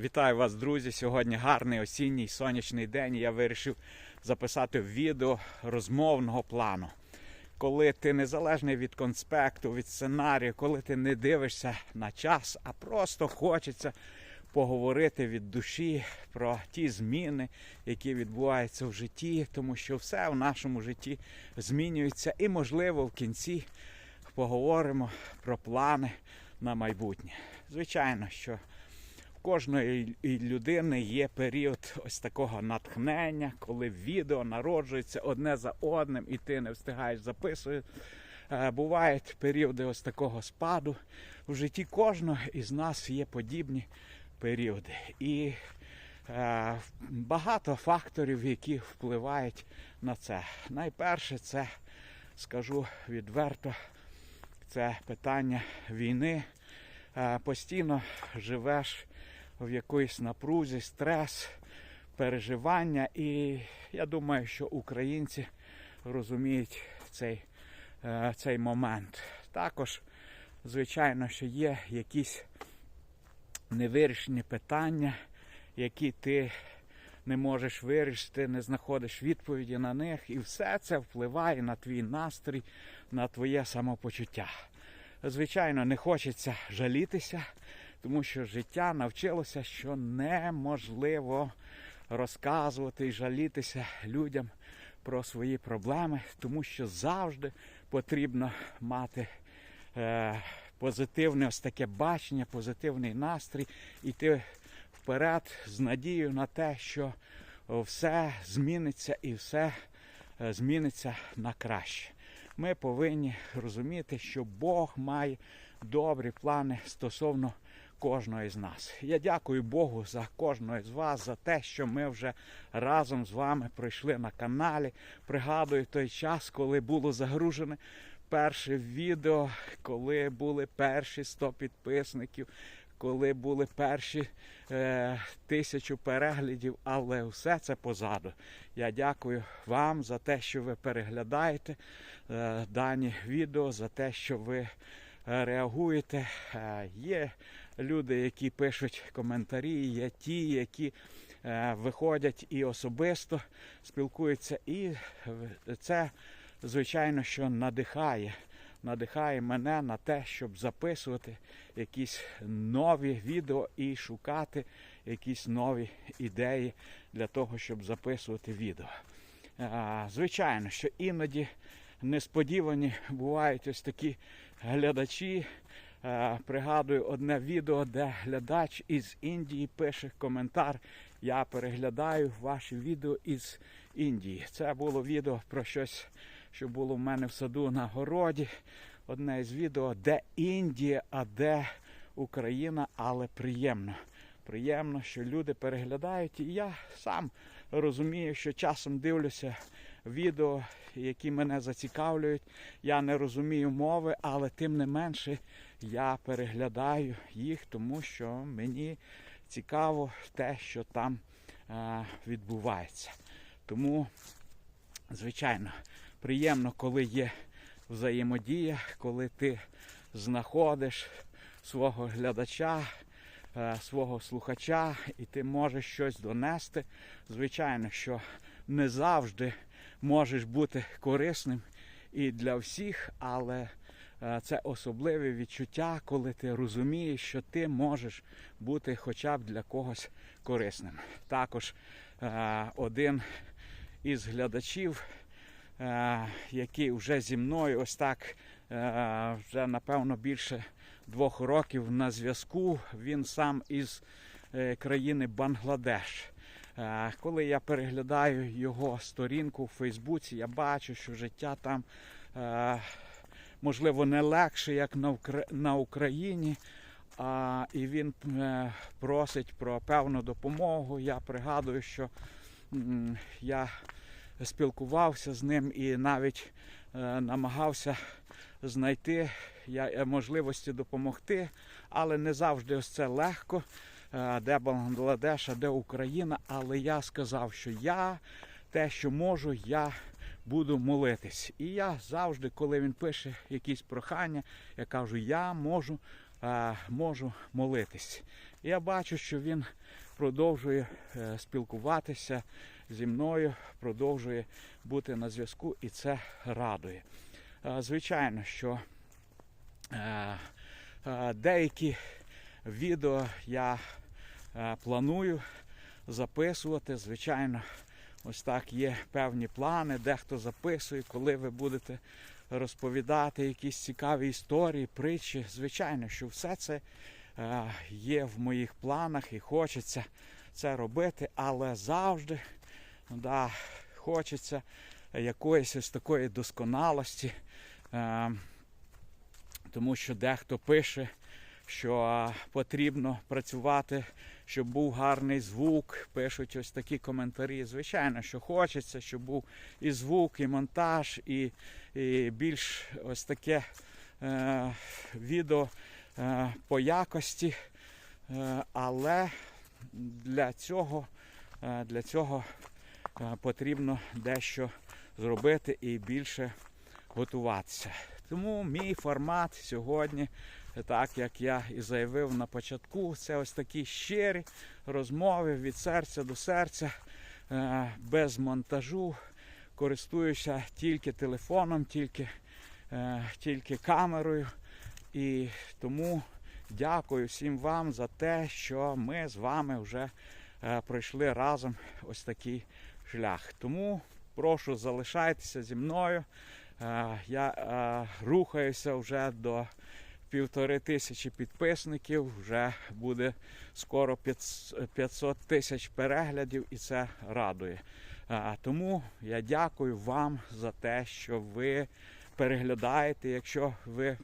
Вітаю вас, друзі! Сьогодні гарний осінній сонячний день. і Я вирішив записати відео розмовного плану. Коли ти незалежний від конспекту, від сценарію, коли ти не дивишся на час, а просто хочеться поговорити від душі про ті зміни, які відбуваються в житті, тому що все в нашому житті змінюється, і, можливо, в кінці поговоримо про плани на майбутнє. Звичайно, що кожної людини є період ось такого натхнення, коли відео народжується одне за одним, і ти не встигаєш записувати. Е, Бувають періоди ось такого спаду. В житті кожного із нас є подібні періоди. І е, багато факторів, які впливають на це. Найперше, це скажу відверто, це питання війни. Е, Постійно живеш в якоїсь напрузі, стрес, переживання. І я думаю, що українці розуміють цей, е, цей момент. Також, звичайно, що є якісь невирішені питання, які ти не можеш вирішити, не знаходиш відповіді на них, і все це впливає на твій настрій, на твоє самопочуття. Звичайно, не хочеться жалітися, тому що життя навчилося, що неможливо розказувати і жалітися людям про свої проблеми, тому що завжди потрібно мати е, позитивне ось таке бачення, позитивний настрій, іти вперед з надією на те, що все зміниться і все е, зміниться на краще. Ми повинні розуміти, що Бог має добрі плани стосовно кожного з нас. Я дякую Богу за кожного з вас, за те, що ми вже разом з вами пройшли на каналі. Пригадую той час, коли було загружене перше відео, коли були перші 100 підписників, коли були перші е, тисячу переглядів, але все це позаду. Я дякую вам за те, що ви переглядаєте е, дані відео, за те, що ви е, реагуєте. Е, Є люди, які пишуть коментарі, є ті, які е, виходять і особисто спілкуються. І е, це, звичайно, що надихає. Надихає мене на те, щоб записувати якісь нові відео і шукати якісь нові ідеї для того, щоб записувати відео. Звичайно, що іноді несподівані бувають ось такі глядачі. Е, Пригадую одне відео, де глядач із Індії пише коментар. Я переглядаю ваші відео із Індії. Це було відео про щось, що було в мене в саду на городі. Одне із відео, де Індія, а де Україна, але приємно. Приємно, що люди переглядають. І я сам розумію, що часом дивлюся відео, які мене зацікавлюють. Я не розумію мови, але тим не менше я переглядаю їх, тому що мені цікаво те, що там е, відбувається. Тому, звичайно, приємно, коли є взаємодія, коли ти знаходиш свого глядача, е, свого слухача, і ти можеш щось донести. Звичайно, що не завжди можеш бути корисним і для всіх, але е, це особливе відчуття, коли ти розумієш, що ти можеш бути хоча б для когось корисним. Також е, один із глядачів, е, який вже зі мною ось так вже напевно більше двох років на зв'язку. Він сам із країни Бангладеш. Е, Коли я переглядаю його сторінку в Фейсбуці, я бачу, що життя там е, можливо не легше, як на Україні. І він е, просить про певну допомогу. Я пригадую, що я спілкувався з ним і навіть намагався знайти можливості допомогти, але не завжди ось це легко. Е, Де Бангладеш, а де Україна. Але я сказав, що я те, що можу, я буду молитись. І я завжди, коли він пише якісь прохання, я кажу, я можу, е, можу молитись. Я бачу, що він продовжує е, спілкуватися зі мною, продовжує бути на зв'язку, і це радує. Звичайно, що деякі відео я е, планую записувати. Звичайно, ось так є певні плани, дехто записує, коли ви будете розповідати якісь цікаві історії, притчі. Звичайно, що все це е, є в моїх планах і хочеться це робити, але завжди да, хочеться якоїсь ось такої досконалості. Е, тому що дехто пише, що потрібно працювати, щоб був гарний звук. Пишуть ось такі коментарі. Звичайно, що хочеться, щоб був і звук, і монтаж, і, і більш ось таке е, відео е, по якості. Е, але для цього, е, для цього е, потрібно дещо зробити і більше готуватися. Тому мій формат сьогодні, так як я і заявив на початку, це ось такі щирі розмови від серця до серця, е, без монтажу, користуюся тільки телефоном, тільки, е, тільки камерою. І тому дякую всім вам за те, що ми з вами вже е, пройшли разом ось такий шлях. Тому прошу залишайтеся зі мною. Е, Я е, рухаюся вже до півтори тисячі підписників. Вже буде скоро 500 тисяч переглядів, і це радує. Е, Тому я дякую вам за те, що ви переглядаєте. Якщо ви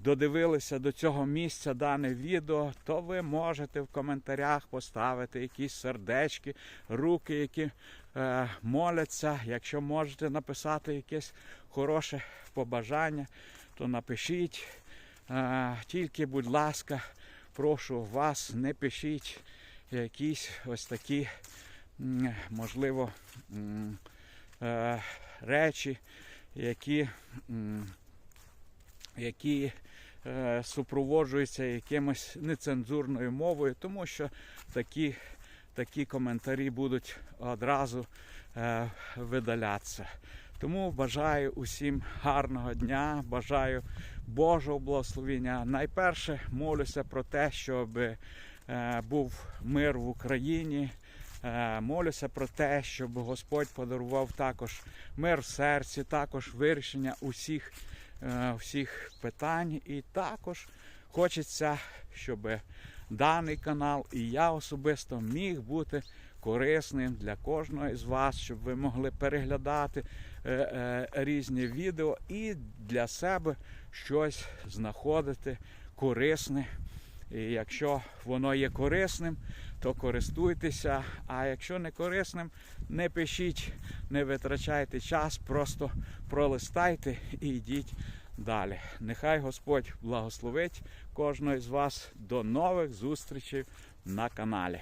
додивилися до цього місця дане відео, то ви можете в коментарях поставити якісь сердечки, руки, які е, моляться. Якщо можете написати якесь хороше побажання, то напишіть. Е, тільки, будь ласка, прошу вас, не пишіть якісь ось такі, можливо, е, речі, які, які е, супроводжуються якимось нецензурною мовою, тому що такі, такі коментарі будуть одразу е, видалятися. Тому бажаю усім гарного дня, бажаю Божого благословення. Найперше молюся про те, щоб е, був мир в Україні. Молюся про те, щоб Господь подарував також мир в серці, також вирішення усіх, всіх питань. І також хочеться, щоб даний канал і я особисто міг бути корисним для кожного із вас, щоб ви могли переглядати е, е, різні відео і для себе щось знаходити корисне. І якщо воно є корисним, то користуйтеся. А якщо не корисним, не пишіть, не витрачайте час, просто пролистайте і йдіть далі. Нехай Господь благословить кожного з вас. До нових зустрічей на каналі.